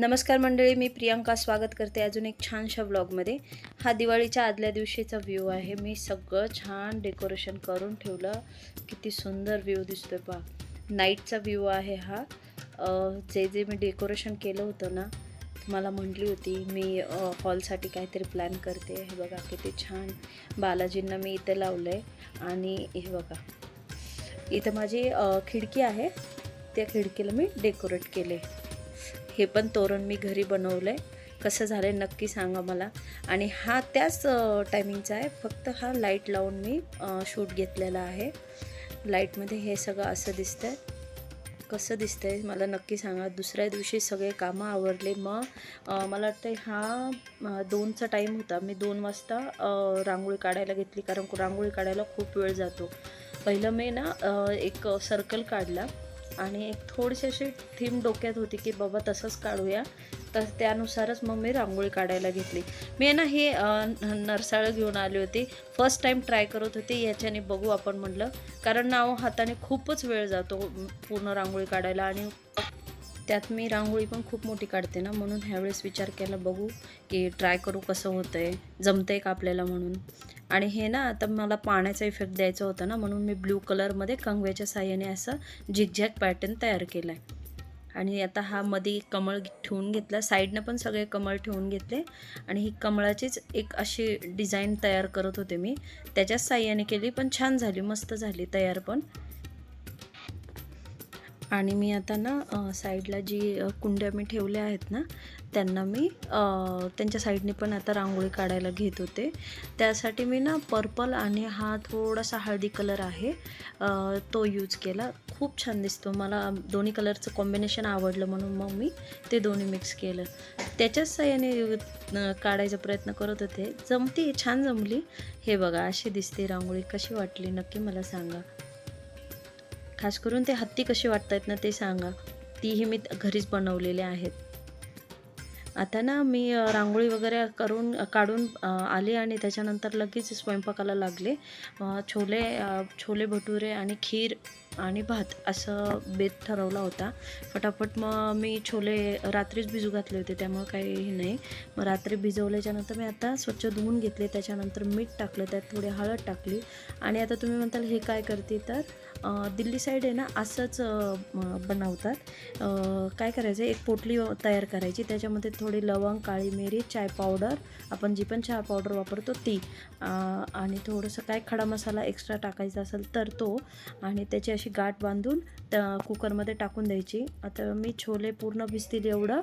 नमस्कार मंडळी मी प्रियांका स्वागत करते अजून एक छानशा ब्लॉगमध्ये हा दिवाळीच्या आदल्या दिवशीचा व्ह्यू आहे. मी सगळं छान डेकोरेशन करून ठेवलं. किती सुंदर व्ह्यू दिसतोय पहा. नाईटचा व्ह्यू आहे हा. जे जे मी डेकोरेशन केलं होतं ना मला म्हटली होती मी हॉलसाठी काहीतरी प्लॅन करते. हे बघा किती छान. बालाजींना मी इथे लावलं आहे आणि हे बघा इथं माझी खिडकी आहे. त्या खिडकीला मी डेकोरेट केले हे पण तोरण मी घरी बनवलं आहे कसं झालं आहे नक्की सांगा मला. आणि हा त्याच टायमिंगचा आहे. फक्त हा लाइट लावून मी शूट घेतलेला आहे. लाईटमध्ये हे सगळं असं दिसतंय. कसं दिसतंय मला नक्की सांगा. दुसऱ्या दिवशी सगळे कामं आवडले मग मला वाटतं हा दोनचा टाईम होता. मी दोन वाजता रांगोळी काढायला घेतली. कारण रांगोळी काढायला खूप वेळ जातो. पहिलं मी ना एक सर्कल काढला. आणि एक थोडीशी अशी थीम डोक्यात होती की बाबा तसंच काढूया. तर त्यानुसारच मग मी रांगोळी काढायला घेतली. मी ना हे नरसाळं घेऊन आली होती. फर्स्ट टाईम ट्राय करत होती याच्याने बघू आपण म्हटलं. कारण नाव हो, हाताने खूपच वेळ जातो पूर्ण रांगोळी काढायला आणि त्यात मी रांगोळी पण खूप मोठी काढते ना म्हणून ह्यावेळेस विचार केला बघू की ट्राय करू कसं होतं आहे जमतंय का आपल्याला म्हणून. आणि हे ना आता मला पाण्याचा इफेक्ट द्यायचा होता ना म्हणून मी ब्ल्यू कलरमध्ये कंगव्याच्या साह्याने असं झिगझॅग पॅटर्न तयार केला आहे आणि आता हा मध्ये कमळ ठेवून घेतला साईडनं पण सगळे कमळ ठेवून घेतले. आणि ही कमळाचीच एक अशी डिझाईन तयार करत होते मी. त्याच्याच साह्याने केली पण छान झाली मस्त झाली तयार पण. आणि मी आता ना साईडला जी कुंड्या मी ठेवल्या आहेत ना त्यांना मी त्यांच्या साईडने पण आता रांगोळी काढायला घेत होते. त्यासाठी मी ना पर्पल आणि हा थोडासा हळदी कलर आहे तो यूज केला. खूप छान दिसतो. मला दोन्ही कलरचं कॉम्बिनेशन आवडलं म्हणून मग मी ते दोन्ही मिक्स केलं. त्याच्याच साह्याने काढायचा प्रयत्न करत होते. जमती छान जमली. हे बघा अशी दिसते रांगोळी. कशी वाटली? नक्की मला सांगा. खास करून ते हत्ती कशी आहेत ना ते सांगा. तीही मी घरीच बनवलेले आहेत. आता ना मी रांगोळी वगैरे करून काढून आले आणि त्याच्यानंतर लगेच स्वयंपाकाला लागले. छोले छोले भटुरे आणि खीर आणि भात असं बेत ठरवला होता. फटाफट मग मी छोले रात्रीच भिजू घातले होते त्यामुळं काही नाही. मग रात्री भिजवल्याच्यानंतर मी आता स्वच्छ धुवून घेतले त्याच्यानंतर मीठ टाकलं त्यात थोडी हळद टाकली. आणि आता तुम्ही म्हणताल हे काय करते तर? दिल्ली साईड आहे ना असंच बनवतात. काय करायचं एक पोटली तयार करायची. त्याच्यामध्ये थोडी लवंग काळी मिरी चाय पावडर आपण जी पण चहा पावडर वापरतो ती. आणि थोडंसं काय खडा मसाला एक्स्ट्रा टाकायचा असेल तर तो. आणि त्याची अशी गाठ बांधून त्या कुकरमध्ये टाकून द्यायची. आता मी छोले पूर्ण भिजतील एवढं.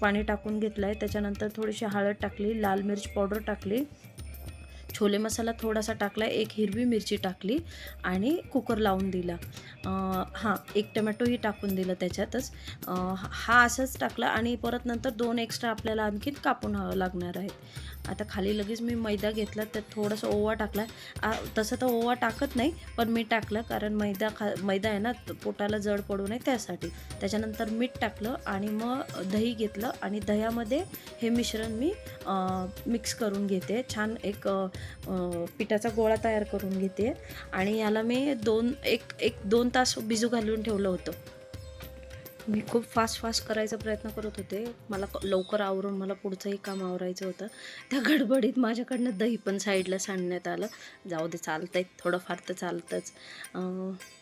पाणी टाकून घेतलं आहे त्याच्यानंतर थोडीशी हळद टाकली लाल मिरच पावडर टाकली. छोले मसाला थोडासा टाकला एक हिरवी मिरची टाकली आणि कुकर लावून दिला. हां एक टमॅटोही टाकून दिलं त्याच्यातच. हा असंच टाकला आणि परत नंतर दोन एक्स्ट्रा आपल्याला आणखीन कापून हवं लागणार आहेत. आता खाली लगेच मी मैदा घेतला तर थोडासा ओवा टाकला. आ, तसं तर ओवा टाकत नाही पण मी टाकलं कारण मैदा खा मैदा आहे ना पोटाला जड पडू नये त्यासाठी. त्याच्यानंतर मीठ टाकलं आणि मग दही घेतलं आणि दह्यामध्ये हे मिश्रण मी मिक्स करून घेते. छान एक पिठाचा गोळा तयार करून घेते. आणि याला मी दोन एक एक दोन तास भिजू घालून ठेवलं होतं. मी खूप फास्ट फास्ट करायचा प्रयत्न करत होते. मला लवकर आवरून मला पुढचंही काम आवरायचं होतं. त्या गडबडीत माझ्याकडनं दही पण साईडला सांडण्यात आलं. जाऊ दे चालतंय. थोडंफार तर चालतंच.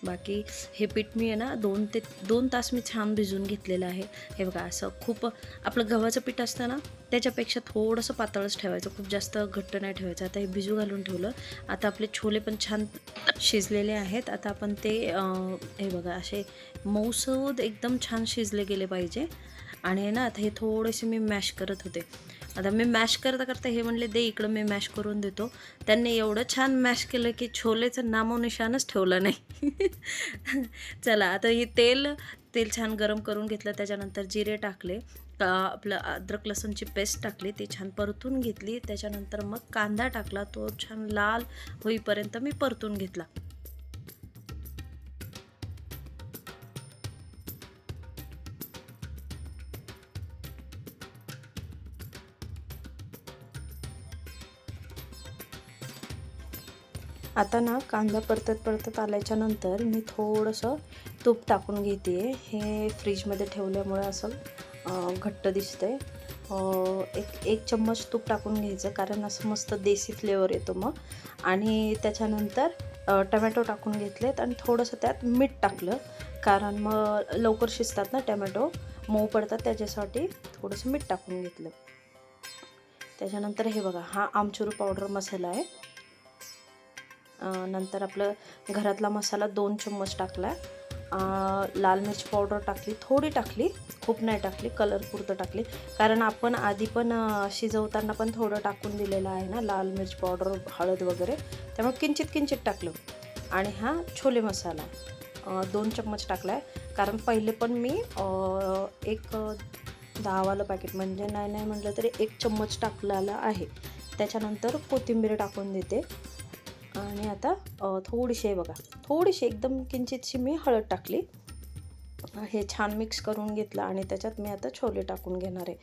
बाकी हे पीठ मी आहे ना दोन ते दोन तास मी छान भिजून घेतलेलं आहे. हे बघा असं खूप आपलं गव्हाचं पीठ असतं ना त्याच्यापेक्षा थोडंसं पातळच ठेवायचं खूप जास्त घट्ट नाही ठेवायचं. आता हे भिजू घालून ठेवलं. आता आपले छोले पण छान शिजलेले आहेत. आता आपण ते हे बघा असे मऊसद एकदम छान शिजले गेले पाहिजे. आणि ना आता हे थोडेसे मी मॅश करत होते. आता मी मॅश करता करता हे म्हणले दे इकडं मी मॅश करून देतो. त्यांनी एवढं छान मॅश केलं की छोलेचं नामोनिशानच ठेवलं नाही. चला आता हे तेल तेल छान गरम करून घेतलं. त्याच्यानंतर जिरे टाकले. का आपलं अद्रक लसूणची पेस्ट टाकली ती छान परतून घेतली. त्याच्यानंतर मग कांदा टाकला तो छान लाल होईपर्यंत मी परतून घेतला. आता ना कांदा परतत परतत आल्याच्यानंतर मी थोडंसं तूप टाकून घेते. हे फ्रीजमध्ये ठेवल्यामुळे असं घट्ट दिसतंय. आहे एक एक चम्मच तूप टाकून घ्यायचं कारण असं मस्त देसी फ्लेवर येतो मग. आणि त्याच्यानंतर टमॅटो टाकून घेतलेत आणि थोडंसं त्यात मीठ टाकलं. कारण मग लवकर शिजतात ना टमॅटो मऊ पडतात त्याच्यासाठी थोडंसं मीठ टाकून घेतलं. त्याच्यानंतर हे बघा हा आमचूर पावडर मसाला आहे. नंतर आपलं घरातला मसाला दोन चम्मच टाकला आहे लाल मिरच पावडर टाकली थोडी टाकली खूप नाही टाकली कलर पुरतं टाकली. कारण आपण आधी पण शिजवताना पण थोडं टाकून दिलेलं आहे ना लाल मिरच पावडर हळद वगैरे. त्यामुळे किंचित किंचित टाकलं. आणि हा छोले मसाला दोन चम्मच टाकला आहे कारण पहिले पण मी एक दहावालं पॅकेट म्हणजे नाही नाही म्हटलं तरी एक चम्मच टाकलेला आहे. त्याच्यानंतर कोथिंबीर टाकून देते. आणि आता थोडीशी बघा. थोडीशी एकदम किंचितशी मी हळद टाकली. हे छान मिक्स करून घेतलं आणि त्याच्यात मी आता छोले टाकून घेणार आहे.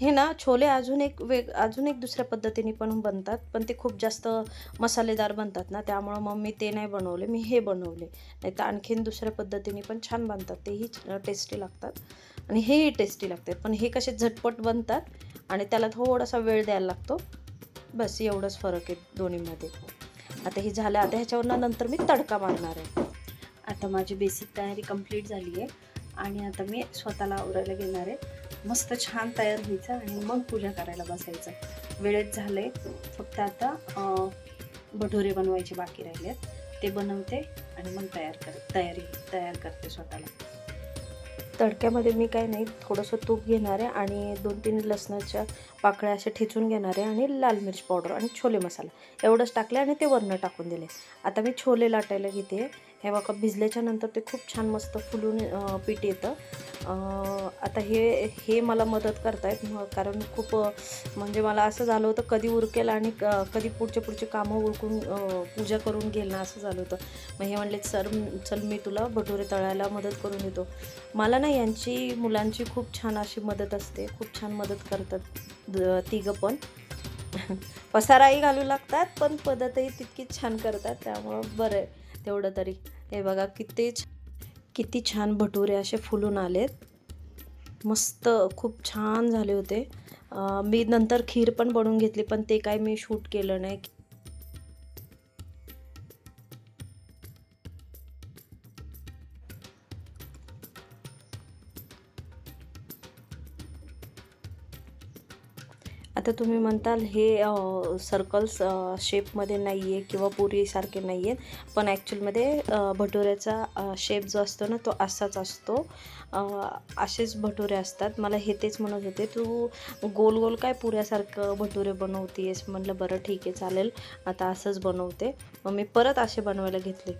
हे ना छोले अजून एक वेग अजून एक दुसऱ्या पद्धतीने पण बनतात पण ते खूप जास्त मसालेदार बनतात ना त्यामुळं मग मी ते नाही बनवले मी हे बनवले. नाही तर आणखीन दुसऱ्या पद्धतीने पण छान बनतात तेही टेस्टी लागतात. आणि हेही टेस्टी लागतात पण हे कसे झटपट बनतात आणि त्याला थोडासा वेळ द्यायला लागतो. बस एवढंच फरक आहे दोन्हीमध्ये. आता हे झालं आता ह्याच्यावरनं नंतर मी तडका मारणार आहे. आता माझी बेसिक तयारी कंप्लीट झाली आहे आणि आता मी स्वतःला आवरायला घेणार आहे. मस्त छान तयार व्हायचं आणि मग पूजा करायला बसायचं. वेळेत झाले फक्त आता भटुरे बनवायचे बाकी राहिलेत. ते बनवते आणि मग तयार कर तयारी तयार करते स्वतःला. तडक्यामध्ये मी काय नाही थोडंसं तूप घेणार आहे आणि दोन तीन लसणाच्या पाकळ्या अशा ठेचून घेणार आहे आणि लाल मिरच पावडर आणि छोले मसाला एवढंच टाकले आणि ते वरनं टाकून दिले आता मी छोले लाटायला घेते. हे बघा भिजल्याच्या नंतर ते खूप छान मस्त फुलून पीठ येतं. आता हे हे मला मदत करतायत म- कारण खूप म्हणजे मला असं झालं होतं कधी उरकेल आणि क- कधी पुढचे पुढचे कामं उरकून पूजा करून घेईल ना असं झालं होतं. मग हे म्हणले सर चल मी तुला भटुरे तळायला मदत करून देतो. मला ना यांची मुलांची खूप छान अशी मदत असते खूप छान मदत करतात तिघं पण. पसाराही घालू लागतात पण पद्धतही तितकीच छान करतात त्यामुळं बरं आहे. तेवढं तरी. हे बघा किती किती छान भटुरे असे फुलून आलेत. मस्त खूप छान झाले होते. मी नंतर खीर पण बनवून घेतली पण ते काय मी शूट केलं नाही. आता तुम्ही म्हणताल हे सर्कल्स शेपमध्ये नाही आहे किंवा पुरीसारखे नाही आहेत पण ॲक्च्युअलमध्ये भटुऱ्याचा शेप जो असतो ना तो असाच असतो. असेच भटुरे असतात. मला हे तेच म्हणत होते तू गोल गोल काय पुऱ्यासारखं भटुरे बनवतीयस? म्हटलं बरं ठीक आहे चालेल. आता असंच बनवते. मग मी परत असे बनवायला घेतले.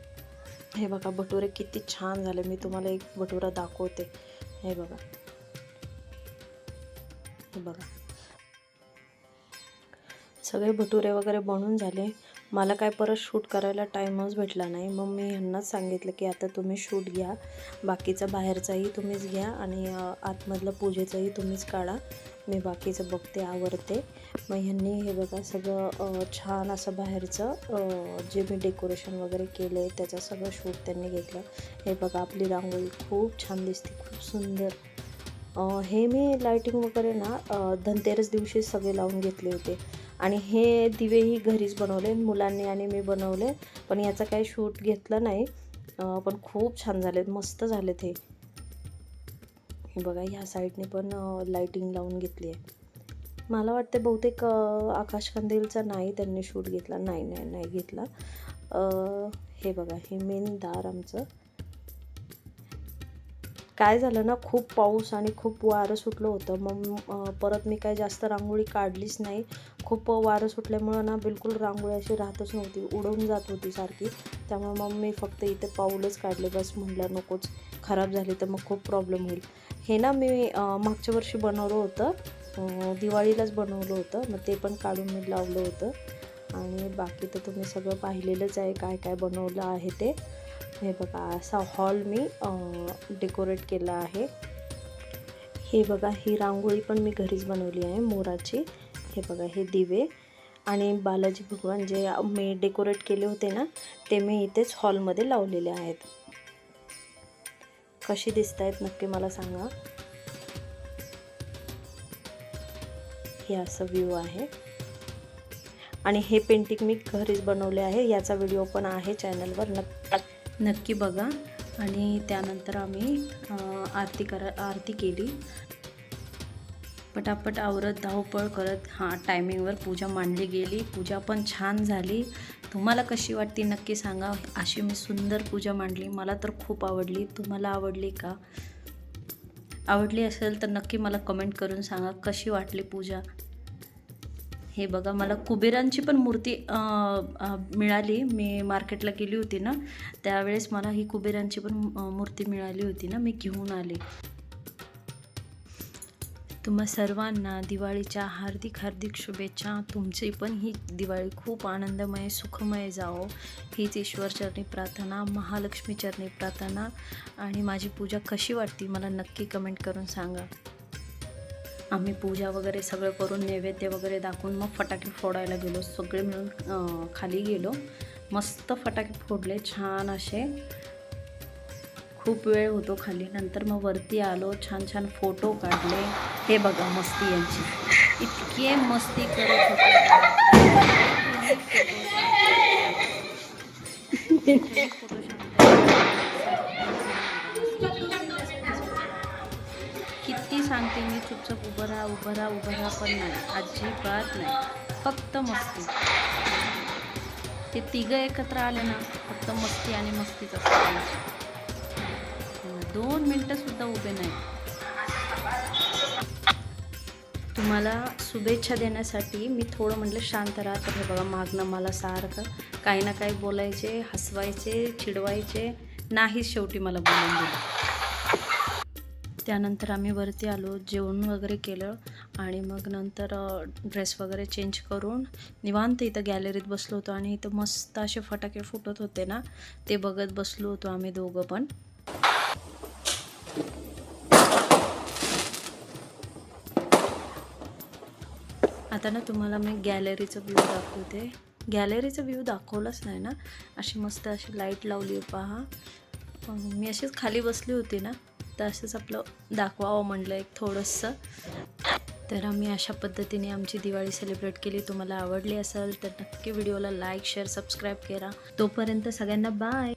हे बघा भटुरे किती छान झाले. मी तुम्हाला एक भटुरा दाखवते. हे बघा. हे बघा. सगळे भटुरे वगैरे बनून झाले. मला काय परत शूट करायला टाईमच भेटला नाही. मग मी ह्यांनाच सांगितलं की आता तुम्ही शूट घ्या. बाकीचा बाहेरचाही तुम्हीच घ्या आणि आतमधलं पूजेचंही तुम्हीच काढा. मी बाकीचं बघते आवडते मग ह्यांनी हे बघा सगळं छान असं बाहेरचं जे मी डेकोरेशन वगैरे केलं आहे त्याचं सगळं शूट त्यांनी घेतलं. हे बघा आपली रांगोळी खूप छान दिसते खूप सुंदर. हे मी लायटिंग वगैरे ना धनतेरस दिवशी सगळे लावून घेतले होते. आणि हे दिवेही घरीच बनवले मुलांनी आणि मी बनवले. पण याचा काही शूट घेतलं नाही. पण खूप छान झालेत मस्त झालेत हे. हे बघा ह्या साईडने पण लाईटिंग लावून घेतली आहे मला वाटते बहुतेक आकाश आकाशकंदीलचा नाही त्यांनी शूट घेतला. नाही नाही नाही घेतला. हे बघा हे मेन दार आमचं. काय झालं ना खूप पाऊस आणि खूप वारं सुटलं होतं. मग परत मी काय जास्त रांगोळी काढलीच नाही. खूप वारं सुटल्यामुळं ना बिलकुल रांगोळी अशी राहतच नव्हती. उडवून जात होती सारखी. त्यामुळे मग मी फक्त इथे पाऊलच काढले. बस म्हटलं नकोच. खराब झाली तर मग खूप प्रॉब्लेम होईल. हे ना मी मागच्या वर्षी बनवलं होतं. दिवाळीलाच बनवलं होतं. मग ते पण काढून मी लावलं होतं. आणि बाकी तर तुम्ही सगळं पाहिलेलंच आहे काय काय बनवलं आहे ते. हे बघा असा हॉल मी डेकोरेट केला आहे. हे बघा ही रांगोळी पण मी घरीच बनवली आहे मोराची. हे बघा हे दिवे. आणि बालाजी भगवान जे मी डेकोरेट केले होते ना ते मी इथेच हॉलमध्ये लावलेले आहेत. कशी दिसत आहेत नक्की मला सांगा. हे असं व्ह्यू आहे. आणि हे पेंटिंग मी घरीच बनवले आहे याचा व्हिडिओ पण आहे चॅनलवर नक्की नक्की बघा. आणि त्यानंतर आम्ही आरती करा आरती केली. पटापट आवरत धावपळ करत हां टायमिंगवर पूजा मांडली गेली. पूजा पण छान झाली. तुम्हाला कशी वाटते नक्की सांगा. अशी मी सुंदर पूजा मांडली. मला तर खूप आवडली. तुम्हाला आवडली का? आवडली असेल तर नक्की मला कमेंट करून सांगा. कशी वाटली पूजा? हे बघा मला कुबेरांची पण मूर्ती मिळाली. मी मार्केटला गेली होती ना त्यावेळेस मला ही कुबेरांची पण मूर्ती मिळाली होती ना मी घेऊन आले. तुम्हा सर्वांना दिवाळीच्या हार्दिक हार्दिक शुभेच्छा. तुमची पण ही दिवाळी खूप आनंदमय सुखमय जाओ हीच ईश्वरचरणी प्रार्थना महालक्ष्मी चरणी प्रार्थना. आणि माझी पूजा कशी वाटते मला नक्की कमेंट करून सांगा. आम्ही पूजा वगैरे सगळं करून नैवेद्य वगैरे दाखवून मग फटाके फोडायला गेलो. सगळे मिळून खाली गेलो. मस्त फटाके फोडले छान असे. खूप वेळ होतो खाली. नंतर मग वरती आलो छान छान फोटो काढले. हे बघा मस्ती यांची. इतके मस्ती करत होते. किती सांगते मी चुपचाप उभं राहा उभं राहा उभं राहा पण नाही. अजिबात नाही. फक्त मस्ती. ते तिघं एकत्र आले ना फक्त मस्ती आणि मस्तीच असते दोन मिनटं सुद्धा उभे नाही. तुम्हाला शुभेच्छा देण्यासाठी मी थोडं म्हटलं शांत राहा. तर हे बघा मागणं मला सारखं काही ना काही बोलायचे हसवायचे चिडवायचे. नाही शेवटी मला बोलून दिलं. त्यानंतर आम्ही वरती आलो जेवण वगैरे केलं आणि मग नंतर ड्रेस वगैरे चेंज करून निवांत इथं गॅलरीत बसलो होतो आणि इथं मस्त असे फटाके फुटत होते ना ते बघत बसलो होतो आम्ही दोघं पण. आता ना तुम्हाला मी गॅलरीचं व्ह्यू दाखवते. गॅलरीचं व्ह्यू दाखवलंच नाही ना. अशी मस्त अशी लाइट लावली पहा. मी अशीच खाली बसली होती ना. तर असंच आपलं दाखवावं म्हणलं एक थोडंसं. तर आम्ही अशा पद्धतीने आमची दिवाळी सेलिब्रेट केली. तुम्हाला आवडली असेल तर नक्की व्हिडिओला लाईक शेअर सबस्क्राईब करा. तोपर्यंत सगळ्यांना बाय